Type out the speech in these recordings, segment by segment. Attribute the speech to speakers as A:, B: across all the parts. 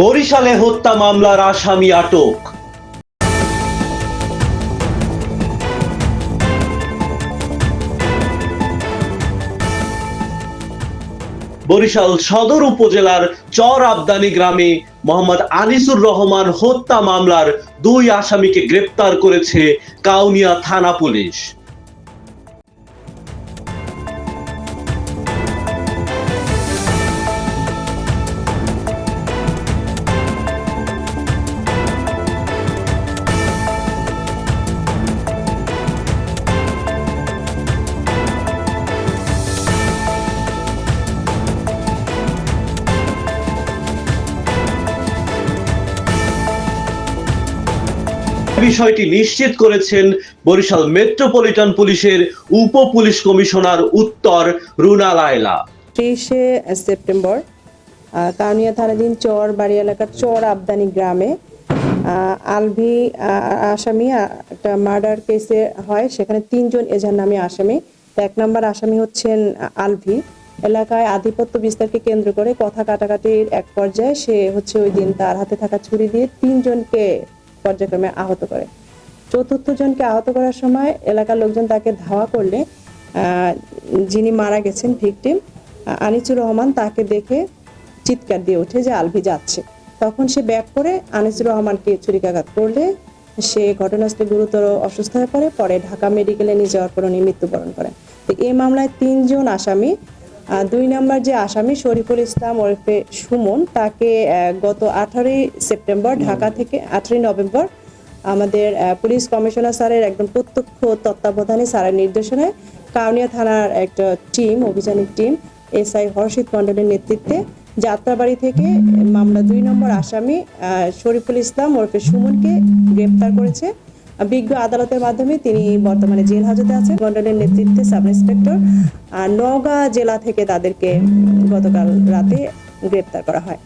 A: বরিশালে হত্যা মামলার আসামি আটক। বরিশাল সদর উপজেলার চর আবদানি গ্রামে মোহাম্মদ আনিসুর রহমান হত্যা মামলার দুই আসামিকে গ্রেপ্তার করেছে কাউনিয়া থানা পুলিশ। বিষয়টি নিশ্চিত করেছেন বরিশাল মেট্রোপলিটন পুলিশের উপ পুলিশ কমিশনার উত্তর রুনা লায়লা।
B: তেইশে সেপ্টেম্বর কাউনিয়া থানাধীন চর বাড়ি এলাকার চর আবদানি গ্রামে আলভি আসামি একটা মার্ডার কেসে হয়। সেখানে তিনজন এজার নামে আসামি। এক নম্বর আসামি হচ্ছেন আলভি। এলাকায় আধিপত্য বিস্তারকে কেন্দ্র করে কথা কাটাকাটির এক পর্যায়ে সে হচ্ছে ওই দিন তার হাতে থাকা ছুরি দিয়ে তিনজনকে পর্যায়ক্রমে আহত করে। চতুর্থ জনকে আহত করার সময় এলাকার লোকজন তাকে ধাওয়া করলে যিনি মারা গেছেন ভিকটিম আনিসুর রহমান তাকে দেখে চিৎকার দিয়ে ওঠে যে আলভি যাচ্ছে। তখন সে ব্যাক করে আনিসুর রহমানকে ছুরিকাঘাত করলে সে ঘটনাস্থলে গুরুতর অসুস্থ হয়ে পড়ে, পরে ঢাকা মেডিকেলে নিয়ে যাওয়ার পর উনি মৃত্যুবরণ করেন। এই মামলায় তিনজন আসামি দুই নম্বর যে আসামি শরীফুল ইসলাম ওরফে সুমন তাকে গত আঠারোই সেপ্টেম্বর ঢাকা থেকে আঠারোই নভেম্বর আমাদের পুলিশ কমিশনার স্যারের একদম প্রত্যক্ষ তত্ত্বাবধানে স্যারের নির্দেশনায় কাউনিয়া থানার একটা টিম অভিযানিক টিম এসআই হর্ষিত মণ্ডলের নেতৃত্বে যাত্রাবাড়ি থেকে মামলা দুই নম্বর আসামি শরীফুল ইসলাম ওরফে সুমনকে গ্রেপ্তার করেছে। বিজ্ঞ আদালতের মাধ্যমে তিনি বর্তমানে জেল হাজতে আছেন। মণ্ডলের নেতৃত্বে সাব ইন্সপেক্টর আর নওগাঁ জেলা থেকে তাদেরকে গতকাল রাতে গ্রেপ্তার করা হয়।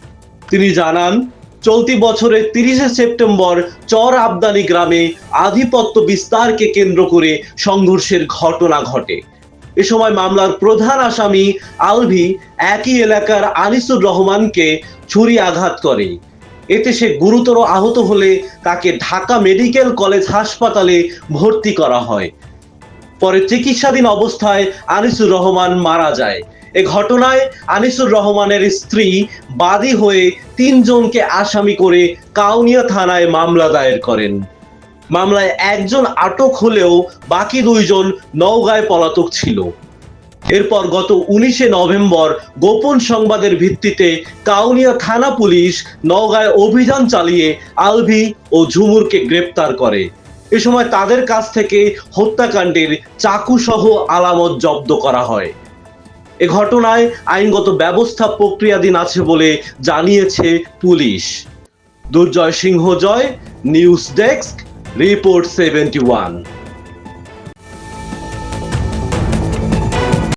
A: তিনি জানান, চলতি বছরের তিরিশে সেপ্টেম্বর চর আবদানি গ্রামে আধিপত্য বিস্তারকে কেন্দ্র করে সংঘর্ষের ঘটনা ঘটে। এ সময় মামলার প্রধান আসামি আলভি একই এলাকার আনিসুর রহমানকে ছুরি আঘাত করে। এতে সে গুরুতর আহত হলে তাকে ঢাকা মেডিকেল কলেজ হাসপাতালে ভর্তি করা হয়। পরে চিকিৎসাধীন অবস্থায় আনিসুর রহমান মারা যায়। এ ঘটনায় আনিসুর রহমানের স্ত্রী বাদী হয়ে তিনজনকে আসামি করে কাউনিয়া থানায় মামলা দায়ের করেন। মামলায় একজন আটক হলেও বাকি দুইজন নওগাঁয় পলাতক ছিল। এরপর গত উনিশে নভেম্বর গোপন সংবাদের ভিত্তিতে কাউনিয়া থানা পুলিশ নওগাঁয় অভিযান চালিয়ে আলভি ও ঝুমুরকে গ্রেপ্তার করে। এ সময় তাদের কাছ থেকে হত্যাকাণ্ডের চাকুসহ আলামত জব্দ করা হয়। এ ঘটনায় আইনগত ব্যবস্থা প্রক্রিয়াধীন আছে বলে জানিয়েছে police. Durjoy Singha, Joy, news desk, report seventy one.